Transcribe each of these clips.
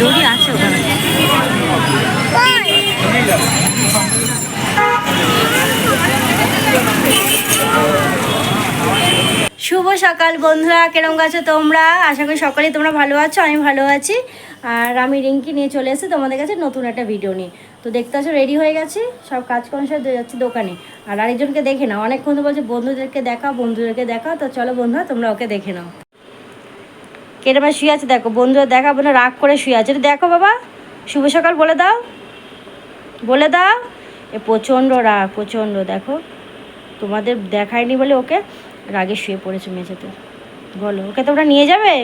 দড়ি আছে শুভ সকাল বন্ধুরা, কেরম আছো তোমরা? আশা করি সকলেই তোমরা ভালো আছো, আমি ভালো আছি। আর আমি রিঙ্কি নিয়ে চলে এসেছি তোমাদের কাছে নতুন একটা ভিডিও নিয়ে। তো দেখতে আছো রেডি হয়ে গেছি, সব কাজকর্ম সব যাচ্ছি দোকানে। আর আরেকজনকে দেখে নাও। অনেকক্ষণ বলছে, বন্ধুদেরকে দেখাও বন্ধুদেরকে দেখাও। তো চলো বন্ধুরা, তোমরা ওকে দেখে নাও। কেরমা শুয়ে আছে, দেখো, বন্ধুরা দেখাবো না, রাগ করে শুয়ে আছে। দেখো বাবা, শুভ সকাল বলে দাও বলে দাও। এ প্রচণ্ড রাগ, প্রচণ্ড, দেখো। তোমাদের দেখায়নি বলে ওকে রাগে শুয়ে পড়েছে মেঝেতে। বলো, ওকে তোমরা নিয়ে যাবে?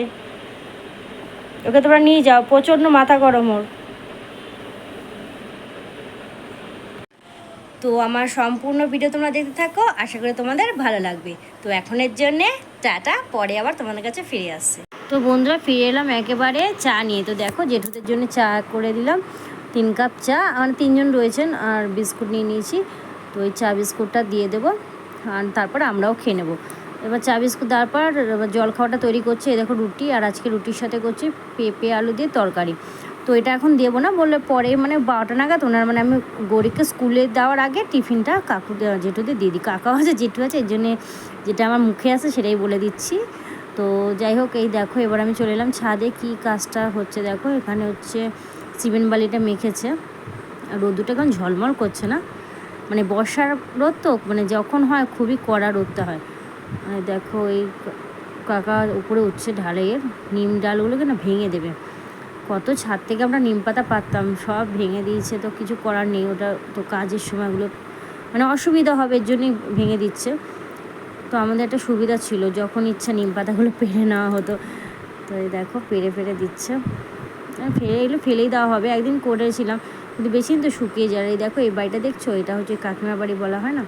ওকে তোমরা নিয়ে যাও, প্রচণ্ড মাথা গরম ওর। তো আমার সম্পূর্ণ ভিডিও তোমরা দেখতে থাকো, আশা করি তোমাদের ভালো লাগবে। তো এখনের জন্যে টাটা, পরে আবার তোমাদের কাছে ফিরে আসছে। তো বন্ধুরা ফিরে এলাম একেবারে চা নিয়ে। তো দেখো জেঠুদের জন্য চা করে দিলাম, তিন কাপ চা। আমার তিনজন রয়েছেন আর বিস্কুট নিয়ে নিয়েছি। তো ওই চা বিস্কুটটা দিয়ে দেবো আর তারপর আমরাও খেয়ে নেব। এবার চা বিস্কুট দেওয়ার পর জল খাওয়াটা তৈরি করছি। এই দেখো রুটি আর আজকে রুটির সাথে করছি পেঁপে, আলু দিয়ে তরকারি। তো এটা এখন দেবো না, বললে পরে মানে বারোটা নাগাদ ওনার মানে আমি গরিবকে স্কুলে দেওয়ার আগে টিফিনটা কাকু, জেঠুদের দিয়ে দিই কাকা আছে, জেঠু আছে এর জন্যে যেটা আমার মুখে আছে সেটাই বলে দিচ্ছি। তো যাই হোক, এই দেখো, এবার আমি চলে এলাম ছাদে। কি কাজটা হচ্ছে দেখো, এখানে হচ্ছে সিমেন্ট বালিটা মেখেছে। আর রোদুটা এখন ঝলমল করছে না? মানে বর্ষার রোদ তো মানে যখন হয় খুবই কড়া রোদটা হয়। মানে দেখো, এই কাকা উপরে উঠছে ঢালাইয়ের, নিম ডালগুলোকে না ভেঙে দেবে। কত ছাদ থেকে আমরা নিম পাতা পারতাম সব ভেঙে দিয়েছে, তো কিছু করার নেই। ওটা তো কাজের সময়গুলো মানে অসুবিধা হবে, এর জন্যই ভেঙে দিচ্ছে। তো আমাদের একটা সুবিধা ছিল, যখন ইচ্ছা নিম পাতাগুলো পেরে নেওয়া হতো। তো এই দেখো, পেরে পেরে দিচ্ছে। ফেলে এগুলো ফেলেই দেওয়া হবে, একদিন করেছিলাম। কিন্তু বেশি তো শুকিয়ে যায়। এই দেখো, এই বাড়িটা দেখছ? এটা হচ্ছে কাকিমার বাড়ি বলা হয় না?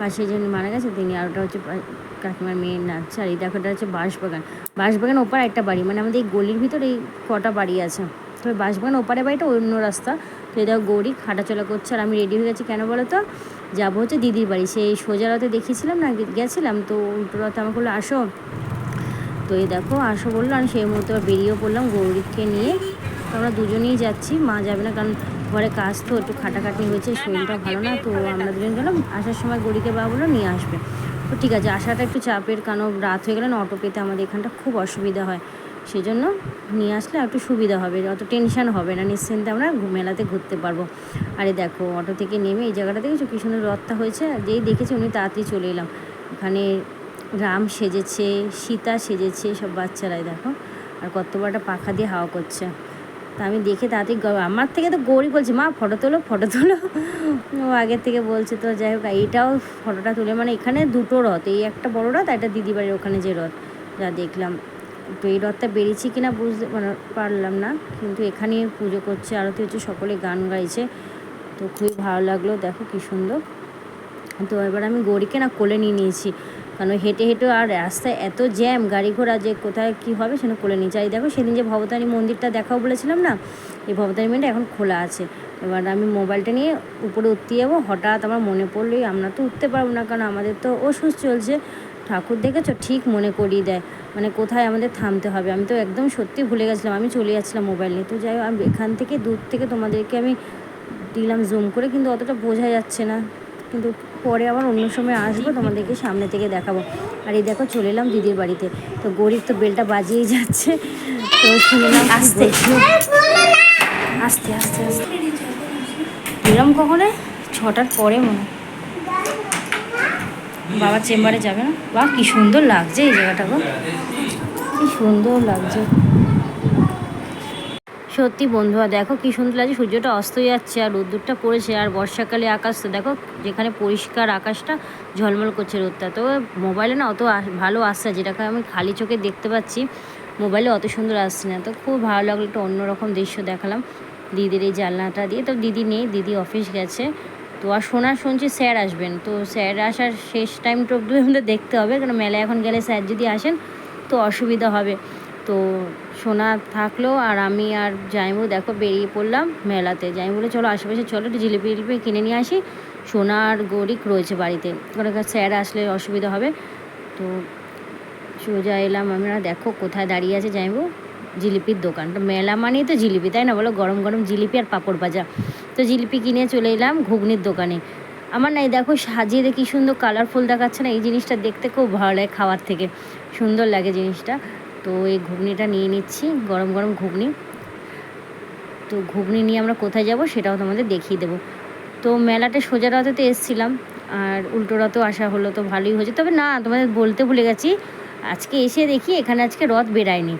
পাশে যিনি মারা গেছে তিনি, আর ওটা হচ্ছে কাকিমার মেয়ের নাচ। আর এই দেখো, এটা হচ্ছে বাঁশবাগান। বাঁশবাগান ওপার একটা বাড়ি মানে আমাদের এই গলির ভিতরে এই কটা বাড়ি আছে। তো বাঁশবাগান ওপারে বাড়িটা অন্য রাস্তা। তো দেখো গৌরী হাঁটাচলা করছে, আর আমি রেডি হয়ে গেছি। কেন বলো তো যাব হচ্ছে দিদির বাড়ি। সেই সোজা রাতে দেখিয়েছিলাম না গেছিলাম, তো উল্টো রাতে আমাকে বলল, আসো। তো এই দেখো, আসো বলল, আমি সেই মুহূর্তে বেরিয়েও পড়লাম গৌরীকে নিয়ে। তো আমরা দুজনেই যাচ্ছি, মা যাবে না, কারণ ঘরে কাজ তো একটু খাটাখাটি হয়েছে, শরীরটা ভালো না, তো আমরা দুজন গেলাম, আসার সময় গৌরীকে বাবা বলল, নিয়ে আসবে। তো ঠিক আছে, আসাটা একটু চাপের, কারণ রাত হয়ে গেলে না, অটো পেতে আমাদের এখানটা খুব অসুবিধা হয়। সেজন্য নিয়ে আসলে একটু সুবিধা হবে, অত টেনশন হবে না। নিশ্চিন্তে আমরা মেলাতে ঘুরতে পারব। আরে দেখো, অটো থেকে নেমে এই জায়গাটা দেখেছ? কি সুন্দর রথটা হয়েছে? আর যেই দেখেছি উনি তাড়াতাড়ি চলে এলাম। এখানে রাম সেজেছে, সীতা সেজেছে, সব বাচ্চারাই দেখো। আর কত বড় একটা পাখা দিয়ে হাওয়া করছে। তা আমি দেখে তাড়াতাড়ি আমার থেকে তো গৌরী বলছে, মা, ফটো তোলো ফটো তোলো। ও আগের থেকে বলছে তো, যাই হোক, এইটাও ফটোটা তুলে। মানে এখানে দুটো রথ, এই একটা বড় রথ আর একটা দিদিবাড়ির ওখানে যে রথ। যা দেখলাম। তো এই রথটা বেরিয়েছি কিনা বুঝতে মানে পারলাম না, কিন্তু এখানে পুজো করছে, আরতি হচ্ছে সকলে গান গাইছে। তো খুবই ভালো লাগল, দেখো কি সুন্দর। তো এবার আমি গৌরীকে না কোলে নিয়ে নিয়েছি, কারণ হেঁটে হেঁটে আর রাস্তায় এত জ্যাম, গাড়ি ঘোড়া যে কোথায় কী হবে সেটা কোলে নিয়ে যাই দেখো সেদিন যে ভবতারী মন্দিরটা দেখাও বলেছিলাম না, এই ভবতারী মন্দিরটা এখন খোলা আছে। এবার আমি মোবাইলটা নিয়ে উপরে উঠতে যাব, হঠাৎ আমার মনে পড়লোই আমরা তো উঠতে পারব না, কারণ আমাদের তো অসুস্থ চলছে। ঠাকুর দেখেছ? ঠিক মনে করিয়ে দেয়। মানে কোথায় আমাদের থামতে হবে? আমি তো একদম সত্যি ভুলে গেছিলাম। আমি চলে যাচ্ছিলাম মোবাইল নিয়ে। তো যাই হোক আমি এখান থেকে দূর থেকে তোমাদেরকে আমি দিলাম জুম করে কিন্তু অতটা বোঝা যাচ্ছে না। কিন্তু পরে আবার অন্য সময় আসব তোমাদেরকে সামনে থেকে দেখাবো। আর এই দেখো চলে এলাম দিদির বাড়িতে। তো গরিব তো বেলটা বাজিয়েই যাচ্ছে। তো শুনলাম আসতে। আস্তে আস্তে আস্তে। এরম কখনো ছটার পরে মনে হয়। বাবা চেম্বারে যাবে না? বাহ কি সুন্দর লাগছে এই জায়গাটা গো। কি সুন্দর লাগছে। সত্যি বন্ধুরা দেখো কি সুন্দর লাগছে, সূর্যটা অস্ত যাচ্ছে, আর রোদ্দুরটা পড়েছে, আর বর্ষাকালে আকাশ তো দেখো, যেখানে পরিষ্কার আকাশটা ঝলমল করছে রোদটা। তো মোবাইলে না অত ভালো আসছে যেটাকে আমি খালি চোখে দেখতে পাচ্ছি, মোবাইলে অত সুন্দর আসছে না। তো খুব ভালো লাগল একটা অন্যরকম দৃশ্য দেখালাম, দিদির এই জানলাটা দিয়ে। তো দিদি নেই, দিদি অফিস গেছে তো আর শোনা শুনছি স্যার আসবেন। তো স্যার আসার শেষ অব্দি আমাদের দেখতে হবে কারণ মেলায় এখন গেলে স্যার যদি আসেন তো অসুবিধা হবে। তো সোনা থাকল আর আমি আর জাইমু দেখো বেরিয়ে পড়লাম মেলাতে। যাই বলে, চলো আশেপাশে চলো, একটু জিলিপি টিলিপি কিনে নিয়ে আসি। সোনা আর গরিক রয়েছে বাড়িতে। ওখানে স্যার আসলে অসুবিধা হবে। তো সোজা এলাম আমরা, দেখো কোথায় দাঁড়িয়ে আছে যাইবো জিলিপির দোকান। তো মেলা মানেই তো জিলিপি, তাই না বলো? গরম গরম জিলিপি আর পাঁপড় ভাজা। তো জিলিপি কিনে চলে এলাম ঘুগনির দোকানে। আমার না এই দেখো সাজিয়ে দেখি সুন্দর কালারফুল দেখাচ্ছে না? এই জিনিসটা দেখতে খুব ভালো লাগে খাওয়ার থেকে। সুন্দর লাগে জিনিসটা। তো এই ঘুগনিটা নিয়ে নিচ্ছি, গরম গরম ঘুগনি। তো ঘুগনি নিয়ে আমরা কোথায় যাব সেটাও তোমাদের দেখিয়ে দেবো। তো মেলাতে সোজা রাতেতে এসছিলাম, আর উল্টো রাতেও আসা হলো, তো ভালোই হয়েছে। তবে না, তোমাদের বলতে ভুলে গেছি, আজকে এসে দেখি এখানে আজকে রথ বেরায়নি।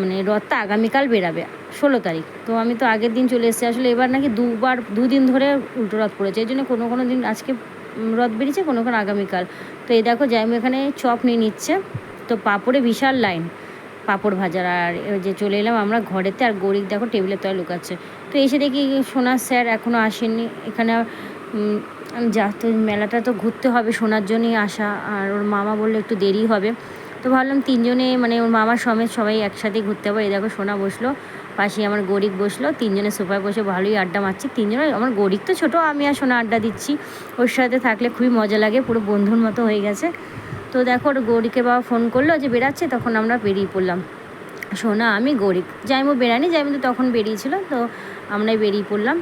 মানে রথটা আগামীকাল বেরাবে, ষোলো তারিখ। তো আমি তো আগের দিন চলে এসেছি। আসলে এবার নাকি দুবার, দুদিন ধরে উল্টো রথ পড়েছে। এই জন্য কোনো কোনো দিন আজকে রথ বেরিয়েছে, কোনো কোনো আগামীকাল। তো এই দেখো জাইমু এখানে চপ নিয়ে নিচ্ছে। তো পাপড়ে বিশাল লাইন, পাপড় ভাজার। আর যে চলে এলাম আমরা ঘরেতে, আর গরিব দেখো টেবিলের তলায় লুকাচ্ছে। তো এসে দেখি সোনার স্যার এখনও আসেননি। এখানে যা, তো মেলাটা তো ঘুরতে হবে সোনার জন্যই আসা। আর ওর মামা বলল একটু দেরি হবে। তো ভাবলাম তিনজনে মানে ওর মামার সমেত সবাই একসাথে ঘুরতে এই দেখো সোনা বসল পাশে আমার গরিব বসল, তিনজনে সোফায় বসে ভালোই আড্ডা মারছি। তিনজনে, আমার গরিব তো ছোটো, আমি আর সোনা আড্ডা দিচ্ছি। ওর সাথে থাকলে খুবই মজা লাগে, পুরো বন্ধুর মতো হয়ে গেছে। তো দেখো ওর গৌরীকে বাবা ফোন করল যে বেরাচ্ছে তখন আমরা বেরিয়ে পড়লাম। সোনা, আমি গরিব জাইমু বেরানি জাইমু তো তখন বেরিয়েছিল, তো আমরাই বেরিয়ে পড়লাম।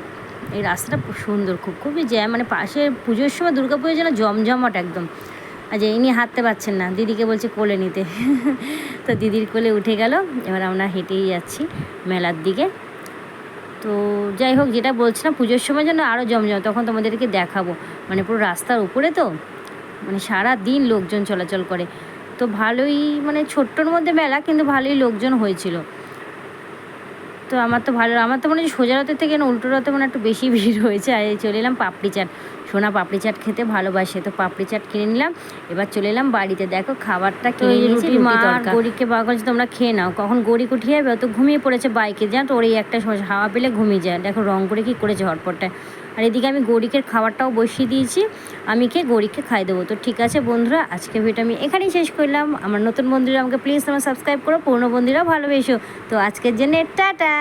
এই রাস্তাটা সুন্দর, খুব, খুবই জ্যাম মানে পাশে পুজোর সময় দুর্গা পুজোর জন্য জমজমাট একদম। যে ইনি হাঁটতে পারছেন না, দিদিকে বলছে কোলে নিতে। তো দিদির কোলে উঠে গেল, এবার আমরা হেঁটেই যাচ্ছি মেলার দিকে। তো যাই হোক, যেটা বলছিলাম, পুজোর সময় যেন আরও জমজম তখন তোমাদেরকে দেখাবো। মানে পুরো রাস্তার উপরে তো মানে সারা দিন লোকজন চলাচল করে। তো ভালোই মানে ছোট্টর মধ্যে মেলা, কিন্তু ভালোই লোকজন হয়েছিল। তো আমার তো ভালো, আমার তো মনে হয় সোজা রাতের থেকে না, উল্টো রাতে মানে একটু বেশি ভিড় হয়েছে, আর চলে এলাম পাপড়ি চাট। সোনা পাপড়ি চাট খেতে ভালোবাসে। তো পাপড়ি চাট কিনে নিলাম এবার চলে এলাম বাড়িতে। দেখো খাবারটা কিনে নিয়েছি মা গড়িকে বা করছে তোমরা খেয়ে নাও কখন গড়ি উঠিয়ে যাবে ও তো ঘুমিয়ে পড়েছে বাইকে জানো তো ওর এই একটা হাওয়া পেলে ঘুমিয়ে যায়। দেখো রং করে কী করেছে হটপটটায় আর এদিকে আমি গরিকের খাবারটাও বসিয়ে দিয়েছি আমি কে গরিককে খাই দেবো। তো ঠিক আছে বন্ধুরা আজকে ভিডিও আমি এখানেই শেষ করলাম। আমার নতুন বন্ধুরা আমাকে প্লিজ তোমার সাবস্ক্রাইব করো পুরনো বন্ধুরা ভালোবেসো। তো আজকের জন্য টাটা!